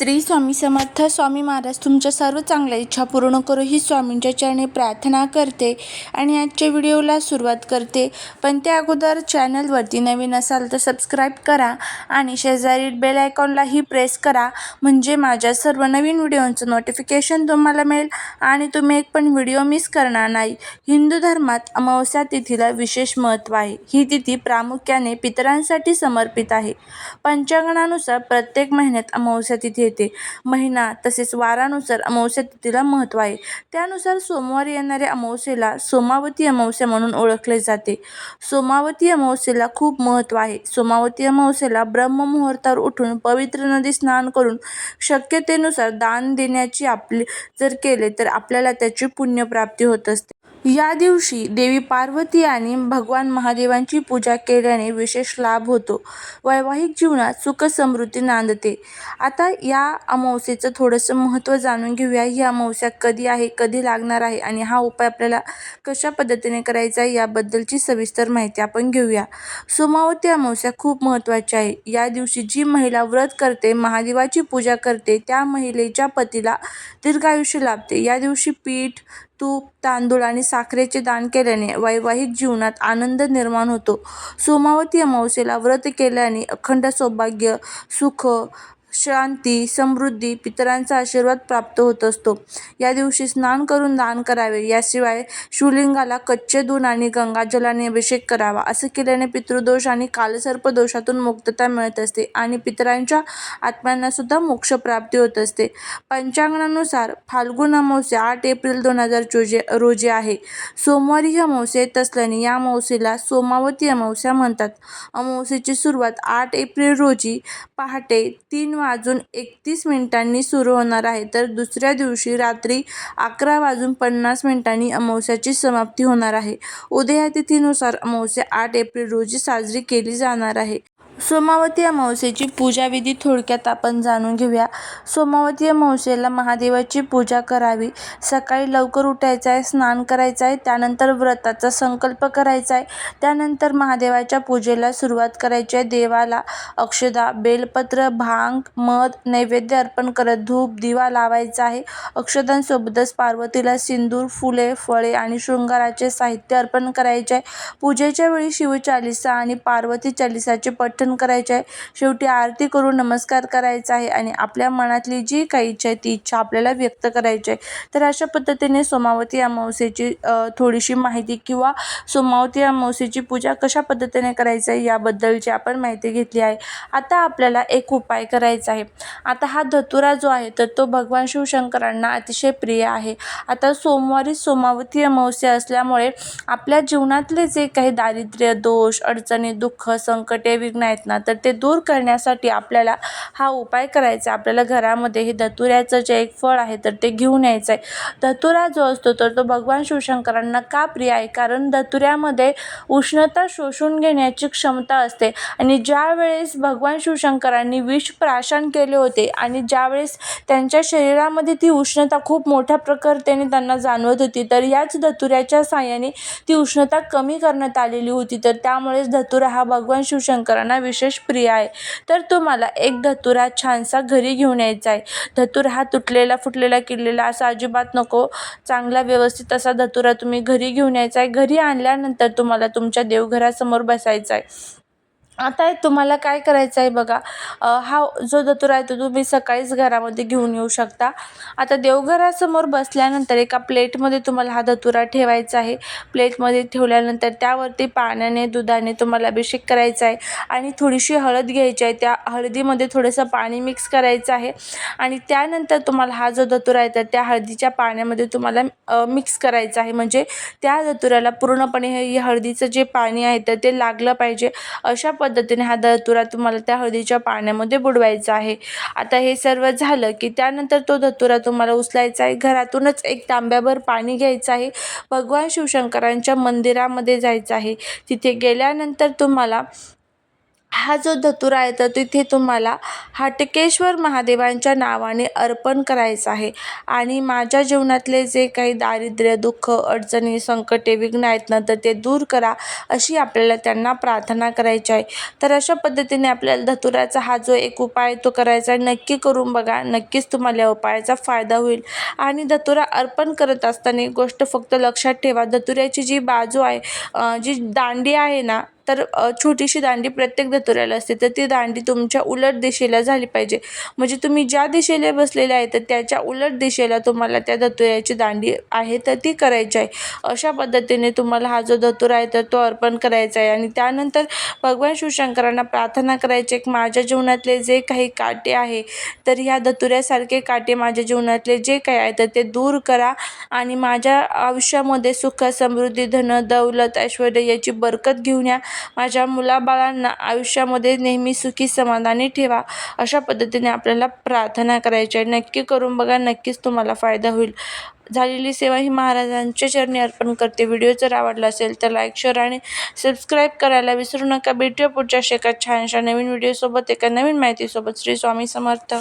श्री स्वामी समर्थ. स्वामी महाराज तुमच्या सर्व चांगल्या इच्छा पूर्ण करू ही स्वामींच्या चरणी प्रार्थना करते आणि आजच्या व्हिडिओला सुरुवात करते. पण त्या अगोदर चॅनलवरती नवीन असाल तर सबस्क्राईब करा आणि शेजारी बेल आयकॉनलाही प्रेस करा. म्हणजे माझ्या सर्व नवीन व्हिडिओंचं नोटिफिकेशन तुम्हाला मिळेल आणि तुम्ही एक पण व्हिडिओ मिस करणार नाही. हिंदू धर्मात अमावस्या तिथीला विशेष महत्त्व आहे. ही तिथी प्रामुख्याने पितरांसाठी समर्पित आहे. पंचांगणानुसार प्रत्येक महिन्यात अमावस्या तिथी येते. महिना तसेच वारानुसार अमावस्या तिथीला महत्त्व आहे. त्यानुसार सोमवारी येणाऱ्या अमावस्येला सोमावती अमावस्या म्हणून ओळखले जाते. सोमावती अमावस्येला खूप महत्त्व आहे. सोमावती अमावस्येला ब्रह्ममुहूर्तावर उठून पवित्र नदी स्नान करून शक्यतेनुसार दान देण्याची आपली जर केले तर आपल्याला त्याची पुण्यप्राप्ती होत असते. या दिवशी देवी पार्वती आणि भगवान महादेवांची पूजा केल्याने विशेष लाभ होतो. वैवाहिक जीवनात सुख समृद्धी नांदते. आता या अमावस्येचं थोडंसं महत्त्व जाणून घेऊया. ही अमावस्या कधी आहे कधी लागणार आहे आणि हा उपाय आपल्याला कशा पद्धतीने करायचा आहे याबद्दलची सविस्तर माहिती आपण घेऊया. सोमावती अमावस्या खूप महत्त्वाची आहे. या दिवशी जी महिला व्रत करते महादेवाची पूजा करते त्या महिलेच्या पतीला दीर्घायुष्य लाभते. या दिवशी पीठ तूप तांदूळ आणि साखरेचे दान केल्याने वैवाहिक जीवनात आनंद निर्माण होतो. सोमावती अमावस्येला व्रत केल्याने अखंड सौभाग्य सुख शांती समृद्धी पितरांचा आशीर्वाद प्राप्त होत असतो. या दिवशी स्नान करून दान करावे. याशिवाय शिवलिंगाला कच्चे दूध आणि गंगाजलाने अभिषेक करावा. असं केल्याने पितृदोष आणि कालसर्प दोषातून मुक्तता मिळत असते आणि पितरांच्या आत्म्यांना सुद्धा मोक्षप्राप्ती होत असते. पंचांगणानुसार फाल्गुन अमावस्या आठ एप्रिल दोन हजार चोजे रोजी आहे. सोमवारी ही अमावस्या येत असल्याने या अमावस्येला सोमावती अमावस्या म्हणतात. अमावस्येची सुरुवात आठ एप्रिल रोजी पहाटे तीन वाजून एकतीस मिनिटांनी सुरू होणार आहे. तर दुसऱ्या दिवशी रात्री अकरा वाजून पन्नास मिनिटांनी अमावस्याची समाप्ती होणार आहे. उदया तिथीनुसार अमावस्या आठ एप्रिल रोजी साजरी केली जाणार आहे. सोमावती अमावस्येची पूजाविधी थोडक्यात आपण जाणून घेऊया. सोमावती अमावस्येला महादेवाची पूजा करावी. सकाळी लवकर उठायचं आहे स्नान करायचं आहे त्यानंतर व्रताचा संकल्प करायचा आहे त्यानंतर महादेवाच्या पूजेला सुरुवात करायची आहे देवाला अक्षदा बेलपत्र भांग मध नैवेद्य अर्पण करत धूप दिवा लावायचा आहे अक्षदांसोबतच पार्वतीला सिंदूर फुले फळे आणि शृंगाराचे साहित्य अर्पण करायचे आहे पूजेच्या वेळी शिवचालिसा आणि पार्वती चालिसाचे पठण करायचे आहे. शेवटी आरती करून नमस्कार करायचा आहे आणि आपल्या मनातली जी काही इच्छा आहे ती इच्छा आपल्याला व्यक्त करायची आहे. तर अशा पद्धतीने सोमावती अमावस्येची थोडीशी माहिती किंवा सोमावती अमावस्येची पूजा कशा पद्धतीने करायचं आहे याबद्दलची आपण माहिती घेतली आहे. आता आपल्याला एक उपाय करायचा आहे. आता हा धतुरा जो आहे तर तो भगवान शिवशंकरांना अतिशय प्रिय आहे. आता सोमवारी सोमावती अमावस्या असल्यामुळे आपल्या जीवनातले जे काही दारिद्र्य दोष अडचणी दुःख संकटे विघ्न आहेत ना तर ते दूर करण्यासाठी आपल्याला हा उपाय करायचा आपल्याला घरामध्ये हे धतुऱ्याचं जे एक फळ आहे तर ते घेऊन यायचं आहे. धतुरा जो असतो तर तो भगवान शिवशंकरांना का प्रिय आहे? कारण धतुऱ्यामध्ये उष्णता शोषून घेण्याची क्षमता असते. आणि ज्या वेळेस भगवान शिवशंकरांनी विष प्राशन केले होते होते. आणि ज्यावेळेस त्यांच्या शरीरामध्ये ती उष्णता खूप मोठ्या प्रकारतेने त्यांना जाणवत होती तर याच धतुऱ्याच्या साहाय्याने ती उष्णता कमी करण्यात आलेली होती. तर त्यामुळेच धतुरा हा भगवान शिवशंकरांना विशेष प्रिय आहे. तर तुम्हाला एक धतुरा छानसा घरी घेऊन यायचा आहे. धतुरा हा तुटलेला फुटलेला किडलेला असा अजिबात नको. चांगला व्यवस्थित असा धतुरा तुम्ही घरी घेऊन यायचा आहे. घरी आणल्यानंतर तुम्हाला तुमच्या देवघरासमोर बसायचं आहे. आता तुम्हाला काय करायचं आहे बघा हा जो धतुरा आहे तो तुम्ही सकाळीच घरामध्ये घेऊन येऊ शकता. आता देवघरासमोर बसल्यानंतर एका प्लेटमध्ये तुम्हाला हा धतुरा ठेवायचा आहे. प्लेटमध्ये ठेवल्यानंतर त्यावरती पाण्याने दुधाने तुम्हाला अभिषेक करायचा आहे आणि थोडीशी हळद घ्यायची आहे. त्या हळदीमध्ये थोडंसं पाणी मिक्स करायचं आहे आणि त्यानंतर तुम्हाला हा जो धतुरा आहे तर त्या हळदीच्या पाण्यामध्ये तुम्हाला मिक्स करायचा आहे. म्हणजे त्या धतुऱ्याला पूर्णपणे हे हळदीचं जे पाणी आहे तर ते लागलं पाहिजे. अशा पद्धतीने हा धतुरा तुम्हाला त्या हळदीच्या पाण्यामध्ये बुडवायचा आहे. आता हे सर्व झालं की त्यानंतर तो धतुरा तुम्हाला उचलायचा आहे. घरातूनच एक तांब्याभर पाणी घ्यायचं आहे. भगवान शिवशंकरांच्या मंदिरामध्ये जायचं आहे. तिथे गेल्यानंतर तुम्हाला हा जो धतुरा आहे तर तिथे तुम्हाला हाटकेश्वर महादेवांच्या नावाने अर्पण करायचं आहे. आणि माझ्या जीवनातले जे काही दारिद्र्य दुःख अडचणी संकटे विघ्न आहेत ना तर ते दूर करा अशी आपल्याला त्यांना प्रार्थना करायची आहे. तर अशा पद्धतीने आपल्याला धतुराचा हा जो एक उपाय तो करायचा आहे. नक्की करून बघा नक्कीच तुम्हाला या उपायाचा फायदा होईल. आणि धतुरा अर्पण करत असताना एक गोष्ट फक्त लक्षात ठेवा धतुऱ्याची जी बाजू आहे जी दांडी आहे ना तर छोटीशी दांडी प्रत्येक धतुऱ्याला असते. तर ती दांडी तुमच्या उलट दिशेला झाली पाहिजे. म्हणजे तुम्ही ज्या दिशेला बसलेले आहे तर त्याच्या उलट दिशेला तुम्हाला त्या धतुऱ्याची दांडी आहे तर ती करायची आहे. अशा पद्धतीने तुम्हाला हा जो धतुरा आहे तर तो अर्पण करायचा आहे. आणि त्यानंतर भगवान शिवशंकरांना प्रार्थना करायची एक माझ्या जीवनातले जे काही काटे आहे तर ह्या धतुऱ्यासारखे काटे माझ्या जीवनातले जे काही आहे तर ते दूर करा. आणि माझ्या आयुष्यामध्ये सुख समृद्धी धन दौलत ऐश्वर याची बरकत घेऊन या. माझ्या मुलाबाळांना आयुष्यामध्ये नेहमी सुखी समाधानी ठेवा. अशा पद्धतीने आपल्याला प्रार्थना करायची आहे. नक्की करून बघा नक्कीच तुम्हाला फायदा होईल. झालेली सेवा ही महाराजांच्या चरणी अर्पण करते. व्हिडिओ जर आवडला असेल तर लाईक शेअर आणि सबस्क्राईब करायला विसरू नका. भेटूया पुढच्या शेकात छानशा नवीन व्हिडिओसोबत एका नवीन माहितीसोबत. श्री स्वामी समर्थ.